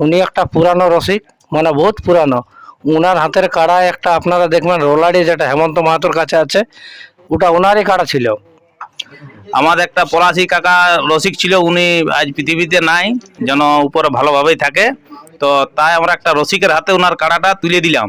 উনি একটা পুরানো রসিক মানে বহুত পুরানো। উনার হাতের কাড়া একটা আপনারা দেখবেন রোলারি যেটা হেমন্ত মাহাতোর কাছে আছে ওটা ওনারই কাড়া ছিল। আমাদের একটা পলাশি কাকা রসিক ছিল উনি আজ পৃথিবীতে নাই যেন উপরে ভালোভাবেই থাকে। তো তাই আমরা একটা রসিকের হাতে ওনার কাড়াটা তুলে দিলাম।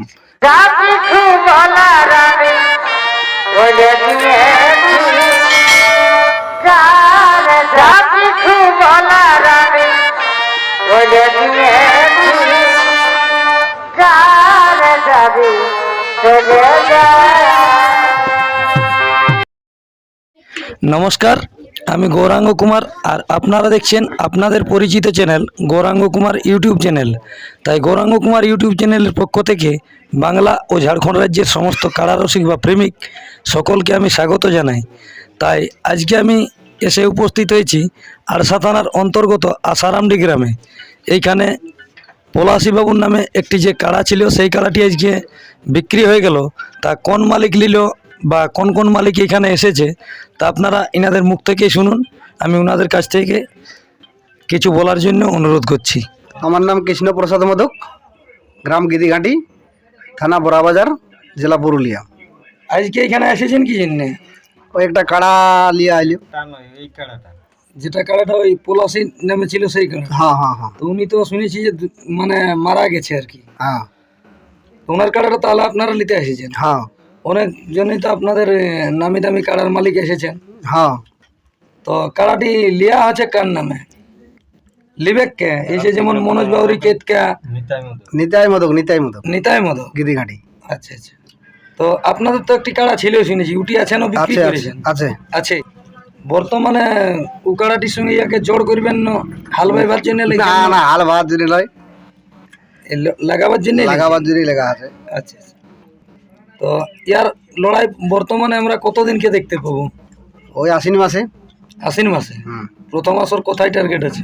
নমস্কার, আমি গৌরাঙ্গ কুমার আর আপনারা দেখছেন আপনাদের পরিচিত channel Gauranga Kumar YouTube channel. তাই গৌরাঙ্গ কুমার ইউটিউব চ্যানেলের পক্ষ থেকে বাংলা ও ঝাড়খণ্ড রাজ্যের সমস্ত কারারসিক বা প্রেমিক সকলকে আমি স্বাগত জানাই। তাই আজকে আমি এসে উপস্থিত হয়েছি আরসা থানার অন্তর্গত আসারামডি গ্রামে। এইখানে পলাশিবাবুর নামে একটি যে কাড়া ছিল সেই কাড়াটি আজকে বিক্রি হয়ে গেল। তা কোন মালিক নিল বা কোন কোন মালিক এখানে এসেছে তা আপনারা ইনাদের মুখ থেকেই শুনুন। আমি ওনাদের কাছ থেকে কিছু বলার জন্য অনুরোধ করছি। আমার নাম কৃষ্ণ প্রসাদ মোদক গ্রাম গিদিঘাটি থানা বড়াবাজার জেলা পুরুলিয়া। আজকে এখানে এসেছেন কি জন্যে? ওই একটা কাড়া লিয়ে আইলি। যেটা কাড়াটা ওই পলাশি নামে ছিল সেই কাড়া হ্যাঁ হ্যাঁ হ্যাঁ। তো উনি তো শুনেছি যে মানে মারা গেছে আর কি। হ্যাঁ। তো ওনার কাড়াটা তাহলে আপনারা নিতে এসেছেন? হ্যাঁ। অনেক জনই তো আপনাদের নামি দামি কাড়ার মালিক এসেছেন। হ্যাঁ। তো কাড়াটি লিয়া আছে কার নামে? লিবেক কে এই যে যেমন মনোজ বাউরি কেতকা। নিতাই মোদক নিতাই মোদক। নিতাই মতো গিদিঘাটি আচ্ছা আচ্ছা। তো আপনাদের তো একটি কাড়া ছিল শুনেছি উটি আছেন ও বিক্রি আছে আছে করেছেন? আছে। আছে। বর্তমানে ও কাড়াটির সঙ্গে ইয়াকে জোড় করবেন না হাল বাইবার জন্য না না হাল ভাত জুড়ি লয় লাগাবার জন্য লাগাবার জুড়ি লেখা আছে। আচ্ছা আচ্ছা। তো ইয়ার লড়াই বর্তমানে আমরা কতদিনকে দেখতে পাবো? ওই আশ্বিন মাসে। আশ্বিন মাসে? হুম। প্রথম আসর কোথায় টার্গেট আছে?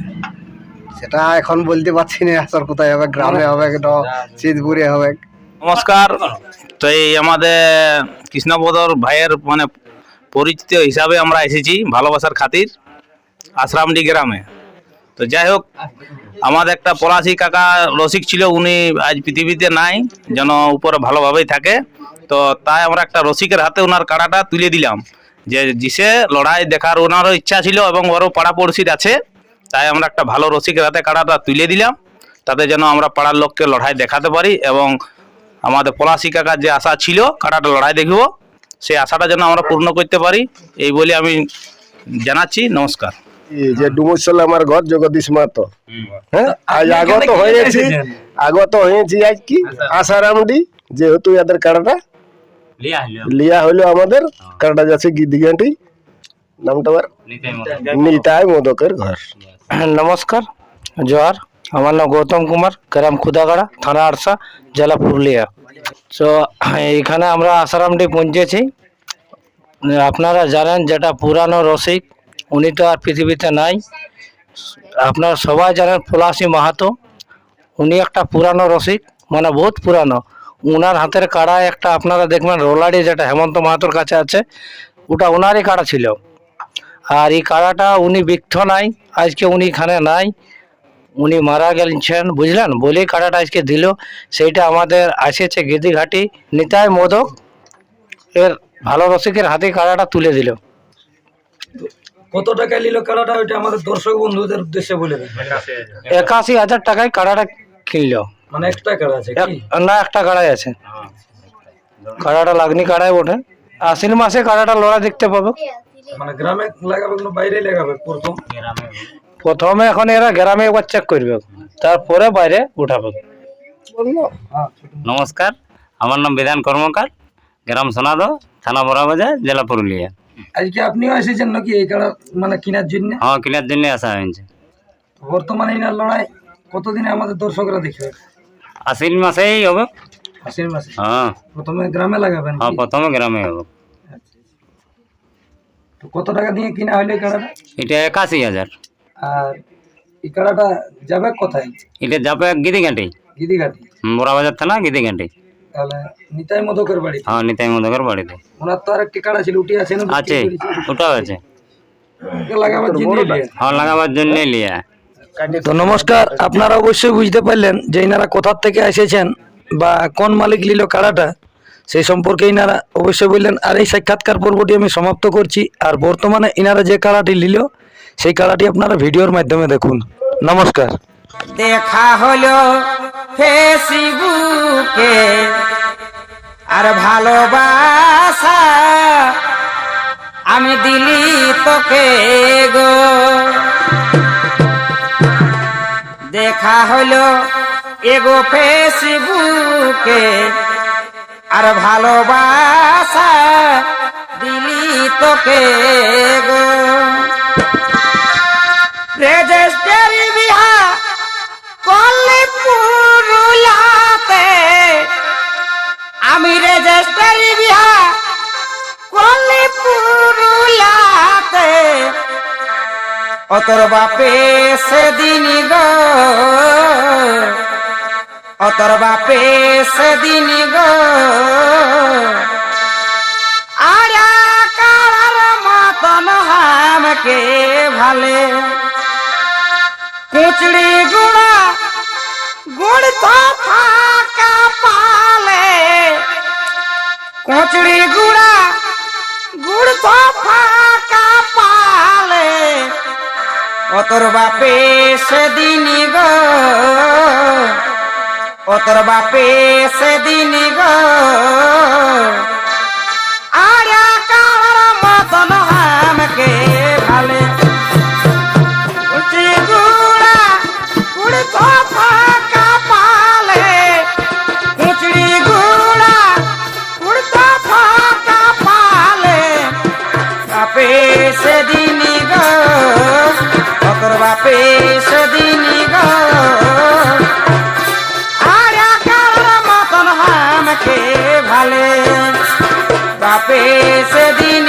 সেটা এখন বলতে পারছি না আসর কোথায় হবে গ্রামে হবে চিতপুরে হবে। নমস্কার। তো এই আমাদের কৃষ্ণপদর ভাইয়ের মানে পরিচিত হিসাবে আমরা এসেছি ভালোবাসার খাতির আশ্রামডি গ্রামে। তো যাই হোক আমাদের একটা পলাশি কাকা রসিক ছিল, উনি আজ পৃথিবীতে নাই, যেন উপরে ভালোভাবেই থাকে। তো তাই আমরা একটা রসিকের হাতে ওনার কাড়াটা তুলে দিলাম। যে জিসে লড়াই দেখার ওনারও ইচ্ছা ছিল এবং ওরও পাড়া পড়শির আছে। তাই আমরা একটা ভালো রসিকের হাতে কাড়াটা তুলে দিলাম, তাতে যেন আমরা পাড়ার লোককে লড়াই দেখাতে পারি এবং আমাদের পলাশি কাকার যে আশা ছিল কাটাটা লড়াই দেখব। সেই আশাটা যেন আমরা পূর্ণ করতে পারি এই বলে আমি জানাচ্ছি নমস্কার। এই যে ডুমুরসল আমার ঘর জগদীশ মাতো হ্যাঁ আজ আগত হয়েছি আগত হয়েছি আজ কি? আসারামডি যেহেতু এদের কাড়াটা। লিয়া হইল। আমাদের কাড়াটা যাচ্ছে গিদিঘাটি। নামটা নিতাই মোদকের ঘর। নমস্কার জোহার আমার নাম গৌতম কুমার গ্রাম খুদাগাড়া থানা আরসা জেলা পুরুলিয়া। তো এখানে আমরা আসারামটি পৌঁছেছি। আপনারা জানেন যেটা পুরানো রসিক, উনি তো আর পৃথিবীতে নাই। আপনারা সবাই জানেন পলাশি মাহাতো। উনি একটা পুরানো রসিক মানে বহুত পুরানো। উনার হাতের কাড়া একটা আপনারা দেখবেন রোলাডি যেটা হেমন্ত মাহাতোর কাছে আছে, ওটা ওনারই কাড়া ছিল। আর এই কাড়াটা উনি বিক্ষ নাই, আজকে উনি এখানে নাই। উনি মারা গেছেন বুঝলেন? বলেই কাড়াটা আজকে দিল সেইটা আমাদের আসেছে গিদিঘাটি নিতাই মোদক এর ভালো রসিকের হাতে কাড়াটা তুলে দিল। কত টাকা নিল কাড়াটা ওইটা আমাদের দর্শক বন্ধুদের উদ্দেশ্যে বলে দেন। একাশি হাজার টাকায় কাড়াটা কিনল। মানে একটা কাড়া আছে না একটা কাড়াই আছে। কাড়াটা লাগনি কাড়াই ওঠে আশ্বিন মাসে কাড়াটা লড়া দেখতে পাবো। মানে গ্রামে লাগাবে না বাইরে লাগাবে প্রথম? প্রথমে এখন এরা গ্রামে একবার চেক করবে। তারপরে বাইরে উঠাবে। নমস্কার আমার নাম বিধান কর্মকার গ্রাম সোনাদো থানা বড়াবাজার জেলা পুরুলিয়া। আজকে আপনিও এসেছেন নাকি? এই কাড়া মানে কেনার জন্য? হ্যাঁ কেনার জন্য আসা হয়েছে। বর্তমানে এনার লড়াই কতদিনে আমাদের দর্শকরা দেখবে? আশ্বিন মাসেই হবে। আশ্বিন মাসে? হ্যাঁ। প্রথমে গ্রামে লাগাবেন হ্যাঁ প্রথমে গ্রামে হবে। তো কত টাকা দিয়ে কিনা হলে এই কাড়াটা এটা একাশি হাজার। আর এই কাড়াটা যাবে কোথায়? এটা যাবে গিদিঘাটি গিদিঘাটি বড়াবাজার থানা গিদিঘাটি তাহলে নিতাই মদকের বাড়ি হ্যাঁ নিতাই মদকের বাড়িতে। ওনার তো আর একটি কাড়া ছিল উঠে আছে না? আছে ওটাও আছে। লাগাবার জন্য হ্যাঁ লাগাবার জন্য লিয়া। তো নমস্কার আপনারা অবশ্যই বুঝতে পারলেন যে ইনারা কোথার থেকে এসেছেন বা কোন মালিক নিল কাড়াটা সেই সম্পর্কে ইনারা অবশ্যই বললেন। আর এই সাক্ষাৎকার পর্বটি আমি সমাপ্ত করছি। আর বর্তমানে ইনারা যে কাড়াটি নিল সেই কাড়াটি আপনারা ভিডিওর মাধ্যমে দেখুন। নমস্কার। দেখা হলো ফেসবুকে, আর ভালোবাসা আমি দিলি তোকে গো। দেখা হলো এগো ফেসবুকে, আর ভালোবাসা দিলি তোকে গো। বিহা আমি রেজিস্ট্রি বিহা করলে পুরুলাতে। অতর বাপে সেদিন গো অতর বাপে সেদিন গো। আর কার মতন হামকে ভালে। কুচড়ি গুড়া, গুড় তো ফাঁকা পালে। কুচড়ি গুড়া, গুড় তো ফাঁকা পালে। অতর বাপে সেদিন গো, অতর বাপে সেদিন গো বাপে সেদিন গো অতর বাপে সেদিন গো। আর মতন হামকে ভালে? বাপে সেদিন